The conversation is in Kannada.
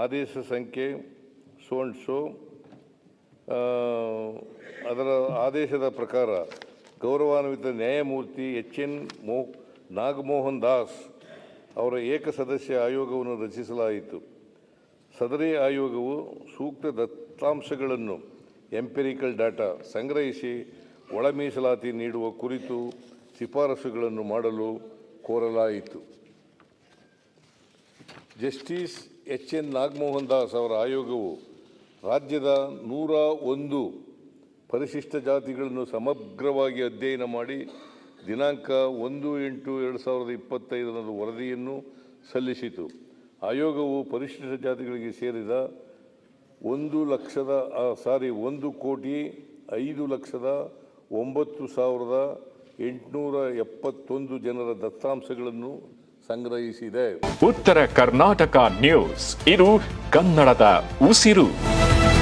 ಆದೇಶ ಸಂಖ್ಯೆ ಸೋಂಡ್ ಅದರ ಆದೇಶದ ಪ್ರಕಾರ ಗೌರವಾನ್ವಿತ ನ್ಯಾಯಮೂರ್ತಿ ಎಚ್ ಎನ್ ಮೋ, ನಾಗಮೋಹನ್ ದಾಸ್ ಅವರ ಏಕಸದಸ್ಯ ಆಯೋಗವನ್ನು ರಚಿಸಲಾಯಿತು. ಸದರಿ ಆಯೋಗವು ಸೂಕ್ತ ದತ್ತಾಂಶಗಳನ್ನು, ಎಂಪೆರಿಕಲ್ ಡಾಟಾ ಸಂಗ್ರಹಿಸಿ ಒಳ ಮೀಸಲಾತಿ ನೀಡುವ ಕುರಿತು ಶಿಫಾರಸುಗಳನ್ನು ಮಾಡಲು ಕೋರಲಾಯಿತು. Justice H N Nagamohan Das ಅವರ ಆಯೋಗವು ರಾಜ್ಯದ ನೂರ ಒಂದು ಪರಿಶಿಷ್ಟ ಜಾತಿಗಳನ್ನು ಸಮಗ್ರವಾಗಿ ಅಧ್ಯಯನ ಮಾಡಿ ದಿನಾಂಕ ಒಂದು ಎಂಟು ಎರಡು ಸಾವಿರದ ಇಪ್ಪತ್ತೈದರಂದು ವರದಿಯನ್ನು ಸಲ್ಲಿಸಿತು. ಆಯೋಗವು ಪರಿಶಿಷ್ಟ ಜಾತಿಗಳಿಗೆ ಸೇರಿದ ಒಂದು ಲಕ್ಷದ ಸಾರಿ, ಒಂದು ಕೋಟಿ ಐದು ಲಕ್ಷದ ಒಂಬತ್ತು ಸಾವಿರದ ಎಂಟುನೂರ ಎಪ್ಪತ್ತೊಂದು ಜನರ ದತ್ತಾಂಶಗಳನ್ನು ಸಂಗ್ರಹಿಸಿದೆ. ಉತ್ತರ ಕರ್ನಾಟಕ ನ್ಯೂಸ್. ಇದು ಕನ್ನಡದ ಉಸಿರು.